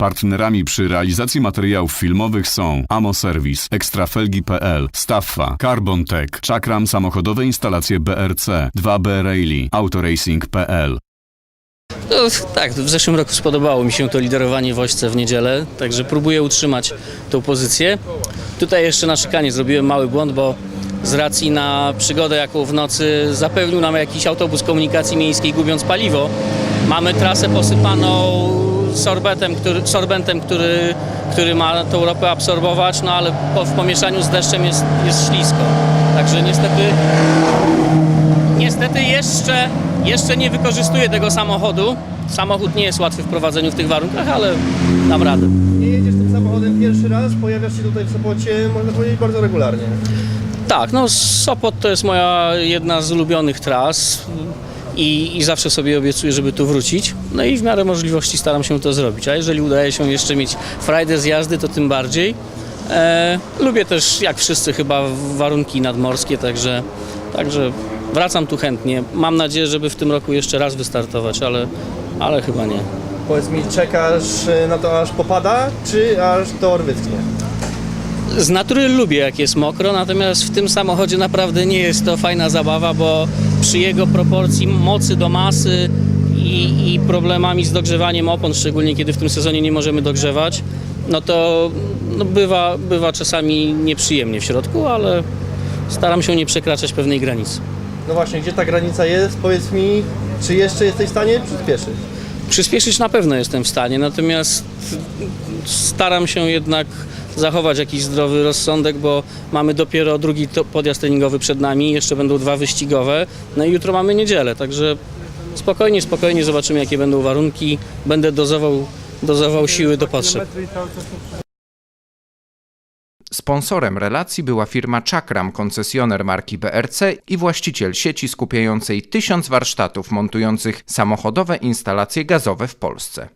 Partnerami przy realizacji materiałów filmowych są Amo Service, Ekstrafelgi.pl, Staffa, Carbon Tech, Czakram Samochodowe Instalacje BRC, 2B Rally, Autoracing.pl. No, tak, w zeszłym roku spodobało mi się to liderowanie w w niedzielę, także próbuję utrzymać tą pozycję. Tutaj jeszcze na szykanie zrobiłem mały błąd, bo z racji na przygodę, jaką w nocy zapewnił nam jakiś autobus komunikacji miejskiej, gubiąc paliwo, mamy trasę posypaną sorbetem, który, sorbentem, który, który ma tą ropę absorbować, no ale po, w pomieszaniu z deszczem jest, jest ślisko. Także niestety Niestety jeszcze, jeszcze nie wykorzystuję tego samochodu. Samochód nie jest łatwy w prowadzeniu w tych warunkach, ale dam radę. Nie jedziesz tym samochodem pierwszy raz, pojawiasz się tutaj w Sopocie, można powiedzieć, bardzo regularnie. Tak, no Sopot to jest moja jedna z ulubionych tras i, i zawsze sobie obiecuję, żeby tu wrócić. No i w miarę możliwości staram się to zrobić, a jeżeli udaje się jeszcze mieć frajdę z jazdy, to tym bardziej. E, lubię też, jak wszyscy chyba, warunki nadmorskie, także, także wracam tu chętnie. Mam nadzieję, żeby w tym roku jeszcze raz wystartować, ale, ale chyba nie. Powiedz mi, czekasz e, na to aż popada, czy aż tor wyschnie? Z natury lubię jak jest mokro, natomiast w tym samochodzie naprawdę nie jest to fajna zabawa, bo przy jego proporcji mocy do masy i, i problemami z dogrzewaniem opon, szczególnie kiedy w tym sezonie nie możemy dogrzewać, no to no bywa, bywa czasami nieprzyjemnie w środku, ale staram się nie przekraczać pewnej granicy. No właśnie, gdzie ta granica jest? Powiedz mi, czy jeszcze jesteś w stanie przyspieszyć? Przyspieszyć na pewno jestem w stanie, natomiast staram się jednak zachować jakiś zdrowy rozsądek, bo mamy dopiero drugi podjazd treningowy przed nami, jeszcze będą dwa wyścigowe, no i jutro mamy niedzielę, także spokojnie, spokojnie zobaczymy jakie będą warunki, będę dozował, dozował siły do potrzeb. Sponsorem relacji była firma Czakram, koncesjoner marki BRC i właściciel sieci skupiającej tysiąc warsztatów montujących samochodowe instalacje gazowe w Polsce.